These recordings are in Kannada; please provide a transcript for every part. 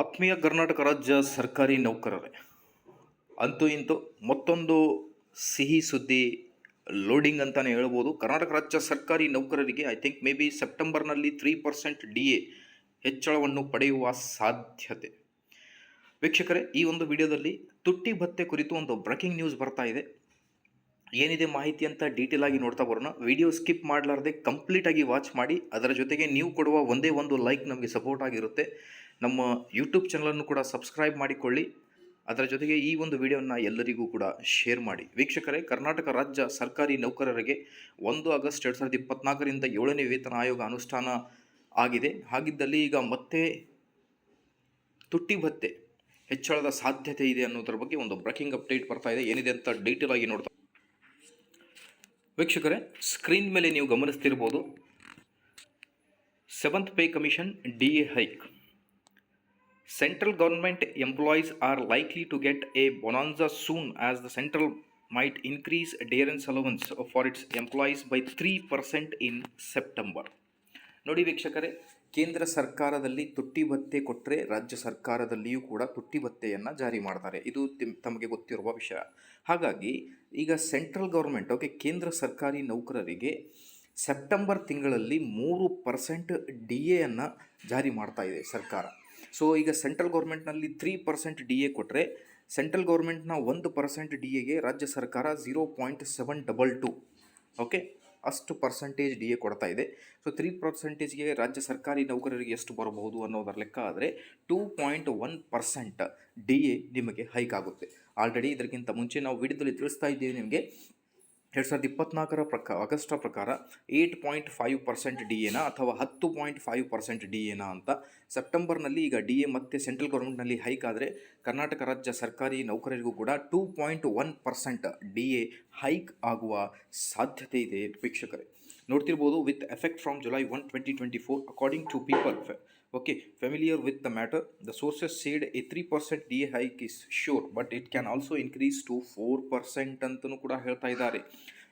ಆತ್ಮೀಯ ಕರ್ನಾಟಕ ರಾಜ್ಯ ಸರ್ಕಾರಿ ನೌಕರರೇ, ಅಂತೂ ಇಂತೂ ಮತ್ತೊಂದು ಸಿಹಿ ಸುದ್ದಿ ಲೋಡಿಂಗ್ ಅಂತಲೇ ಹೇಳ್ಬೋದು. ಕರ್ನಾಟಕ ರಾಜ್ಯ ಸರ್ಕಾರಿ ನೌಕರರಿಗೆ ಐ ಥಿಂಕ್ ಮೇ ಬಿ ಸೆಪ್ಟೆಂಬರ್ನಲ್ಲಿ ತ್ರೀ ಪರ್ಸೆಂಟ್ ಡಿ ಎ ಹೆಚ್ಚಳವನ್ನು ಪಡೆಯುವ ಸಾಧ್ಯತೆ. ವೀಕ್ಷಕರೇ, ಈ ಒಂದು ವಿಡಿಯೋದಲ್ಲಿ ತುಟ್ಟಿ ಭತ್ತೆ ಕುರಿತು ಒಂದು ಬ್ರೇಕಿಂಗ್ ನ್ಯೂಸ್ ಬರ್ತಾ ಇದೆ. ಏನಿದೆ ಮಾಹಿತಿ ಅಂತ ಡೀಟೇಲ್ ಆಗಿ ನೋಡ್ತಾ ಬರೋಣ. ವಿಡಿಯೋ ಸ್ಕಿಪ್ ಮಾಡಲಾರ್ದೆ ಕಂಪ್ಲೀಟಾಗಿ ವಾಚ್ ಮಾಡಿ. ಅದರ ಜೊತೆಗೆ ನೀವು ಕೊಡುವ ಒಂದೇ ಒಂದು ಲೈಕ್ ನಮಗೆ ಸಪೋರ್ಟ್ ಆಗಿರುತ್ತೆ. ನಮ್ಮ ಯೂಟ್ಯೂಬ್ ಚಾನಲನ್ನು ಕೂಡ ಸಬ್ಸ್ಕ್ರೈಬ್ ಮಾಡಿಕೊಳ್ಳಿ. ಅದರ ಜೊತೆಗೆ ಈ ಒಂದು ವಿಡಿಯೋನ ಎಲ್ಲರಿಗೂ ಕೂಡ ಶೇರ್ ಮಾಡಿ. ವೀಕ್ಷಕರೇ, ಕರ್ನಾಟಕ ರಾಜ್ಯ ಸರ್ಕಾರಿ ನೌಕರರಿಗೆ ಒಂದು ಆಗಸ್ಟ್ ಎರಡು ಸಾವಿರದ ಇಪ್ಪತ್ನಾಲ್ಕರಿಂದ ಏಳನೇ ವೇತನ ಆಯೋಗ ಅನುಷ್ಠಾನ ಆಗಿದೆ. ಹಾಗಿದ್ದಲ್ಲಿ ಈಗ ಮತ್ತೆ ತುಟ್ಟಿ ಭತ್ತೆ ಹೆಚ್ಚಳದ ಸಾಧ್ಯತೆ ಇದೆ ಅನ್ನೋದ್ರ ಬಗ್ಗೆ ಒಂದು ಬ್ರೇಕಿಂಗ್ ಅಪ್ಡೇಟ್ ಬರ್ತಾ ಇದೆ. ಏನಿದೆ ಅಂತ ಡೀಟೇಲ್ ಆಗಿ ನೋಡ್ತಾ ವೀಕ್ಷಕರೇ ಸ್ಕ್ರೀನ್ ಮೇಲೆ ನೀವು ಗಮನಿಸ್ತಿರ್ಬೋದು. Seventh pay commission D A hike Central government employees are likely to get a bonanza soon as the central might increase adherence allowance for its employees by 3% in September. ನೋಡಿ ವೀಕ್ಷಕರೇ, ಕೇಂದ್ರ ಸರ್ಕಾರದಲ್ಲಿ ತುಟ್ಟಿ ಭತ್ತೆ ಕೊಟ್ಟರೆ ರಾಜ್ಯ ಸರ್ಕಾರದಲ್ಲಿಯೂ ಕೂಡ ತುಟ್ಟಿ ಭತ್ತೆಯನ್ನು ಜಾರಿ ಮಾಡ್ತಾರೆ. ಇದು ತಿಮ್- ತಮಗೆ ಗೊತ್ತಿರುವ ವಿಷಯ. ಹಾಗಾಗಿ ಈಗ ಸೆಂಟ್ರಲ್ ಗೌರ್ಮೆಂಟ್ ಓಕೆ ಕೇಂದ್ರ ಸರ್ಕಾರಿ ನೌಕರರಿಗೆ ಸೆಪ್ಟೆಂಬರ್ ತಿಂಗಳಲ್ಲಿ ಮೂರು ಪರ್ಸೆಂಟ್ ಡಿ ಎಯನ್ನು ಜಾರಿ ಮಾಡ್ತಾ ಇದೆ ಸರ್ಕಾರ. ಸೊ ಈಗ ಸೆಂಟ್ರಲ್ ಗೌರ್ಮೆಂಟ್ನಲ್ಲಿ ತ್ರೀ ಪರ್ಸೆಂಟ್ ಡಿ ಎ ಕೊಟ್ಟರೆ ಸೆಂಟ್ರಲ್ ಗೌರ್ಮೆಂಟ್ನ ಒಂದು ಪರ್ಸೆಂಟ್ ಡಿ ಎಗೆ ರಾಜ್ಯ ಸರ್ಕಾರ zero point seven double two okay ಅಷ್ಟು ಪರ್ಸೆಂಟೇಜ್ ಡಿ ಎ ಕೊಡ್ತಾ ಇದೆ. ಸೊ ತ್ರೀ ಪರ್ಸೆಂಟೇಜ್ಗೆ ರಾಜ್ಯ ಸರ್ಕಾರಿ ನೌಕರರಿಗೆ ಎಷ್ಟು ಬರಬಹುದು ಅನ್ನೋದರ ಲೆಕ್ಕ ಆದರೆ two point one percent D A ನಿಮಗೆ ಹೈಕ್ ಆಗುತ್ತೆ. ಆಲ್ರೆಡಿ ಇದಕ್ಕಿಂತ ಮುಂಚೆ ನಾವು ವಿಡಿಯೋದಲ್ಲಿ ತಿಳಿಸ್ತಾ ಇದ್ದೀವಿ ನಿಮಗೆ. ಎರಡು ಸಾವಿರದ ಇಪ್ಪತ್ನಾಲ್ಕರ ಪ್ರಕಾರ ಆಗಸ್ಟ ಪ್ರಕಾರ eight point five percent D ಎನ ಅಥವಾ ಹತ್ತು ಪಾಯಿಂಟ್ ಫೈವ್ ಪರ್ಸೆಂಟ್ ಡಿ ಎನ ಅಂತ ಸೆಪ್ಟೆಂಬರ್ನಲ್ಲಿ ಈಗ ಡಿ ಎ ಮತ್ತೆ ಸೆಂಟ್ರಲ್ ಗೌರ್ಮೆಂಟ್ನಲ್ಲಿ ಹೈಕ್ ಆದರೆ ಕರ್ನಾಟಕ ರಾಜ್ಯ ಸರ್ಕಾರಿ ನೌಕರರಿಗೂ ಕೂಡ two point one percent D A hike ಆಗುವ ಸಾಧ್ಯತೆ ಇದೆ ವೀಕ್ಷಕರೇ. ನೋಡ್ತಿರ್ಬೋದು with effect from July one twenty twenty four according to people okay familiar with the matter the sources said a three percent D hike is sure but it can also increase to four percent ಅಂತಲೂ ಕೂಡ ಹೇಳ್ತಾ ಇದ್ದಾರೆ.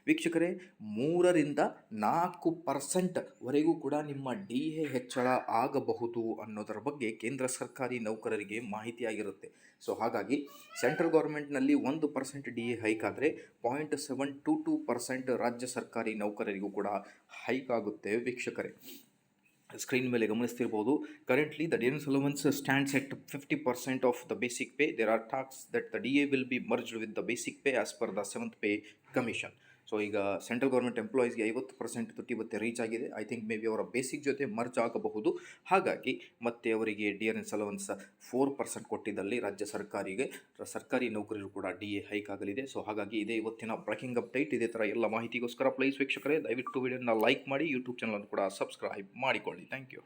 ವೀಕ್ಷಕರೇ, ಮೂರರಿಂದ ನಾಲ್ಕು ಪರ್ಸೆಂಟ್ವರೆಗೂ ಕೂಡ ನಿಮ್ಮ ಡಿ ಎ ಹೆಚ್ಚಳ ಆಗಬಹುದು ಅನ್ನೋದರ ಬಗ್ಗೆ ಕೇಂದ್ರ ಸರ್ಕಾರಿ ನೌಕರರಿಗೆ ಮಾಹಿತಿಯಾಗಿರುತ್ತೆ. ಸೊ, ಹಾಗಾಗಿ ಸೆಂಟ್ರಲ್ ಗೌರ್ಮೆಂಟ್ನಲ್ಲಿ ಒಂದು ಪರ್ಸೆಂಟ್ ಡಿ ಎ ಹೈಕ್ ಆದರೆ point seven two two percent ರಾಜ್ಯ ಸರ್ಕಾರಿ ನೌಕರರಿಗೂ ಕೂಡ ಹೈಕ್ ಆಗುತ್ತೆ ವೀಕ್ಷಕರೇ. ಸ್ಕ್ರೀನ್ ಮೇಲೆ ಗಮನಿಸ್ತಿರ್ಬೋದು currently the dearness allowance stands at fifty percent of the basic pay there are talks that the D A will be merged with the basic pay as per the seventh pay commission so ಈಗ ಸೆಂಟ್ರಲ್ ಗೌರ್ಮೆಂಟ್ ಎಂಪ್ಲಾಯೀಸ್ಗೆ ಐವತ್ತು ಪರ್ಸೆಂಟ್ ತುಟ್ಟಿ ಭತ್ತೆ ರೀಚ್ ಆಗಿದೆ. ಐ ಥಿಂಕ್ ಮೇ ಬಿ ಅವರ ಬೇಸಿಕ್ ಜೊತೆ ಮರ್ಜ್ ಆಗಬಹುದು. ಹಾಗಾಗಿ ಮತ್ತೆ ಅವರಿಗೆ dearness allowance four percent ಕೊಟ್ಟಿದ್ದಲ್ಲಿ ರಾಜ್ಯ ಸರ್ಕಾರಿಗೆ, ಸರ್ಕಾರಿ ನೌಕರರು ಕೂಡ ಡಿ ಎ ಹೈಕ್ ಆಗಲಿದೆ. ಸೊ ಹಾಗಾಗಿ ಇದೇ ಇವತ್ತಿನ ಬ್ರೇಕಿಂಗ್ ಅಪ್ಡೇಟ್ ಇದೇ ಥರ ಎಲ್ಲ ಮಾಹಿತಿಗೋಸ್ಕರ ಪ್ಲೀಸ್ ವೀಕ್ಷಕರೇ, ದಯವಿಟ್ಟು ವಿಡಿಯೋನ ಲೈಕ್ ಮಾಡಿ ಯೂಟ್ಯೂಬ್ ಚಾನಲ್ ಕೂಡ ಸಬ್ಸ್ಕ್ರೈಬ್ ಮಾಡಿಕೊಳ್ಳಿ. Thank you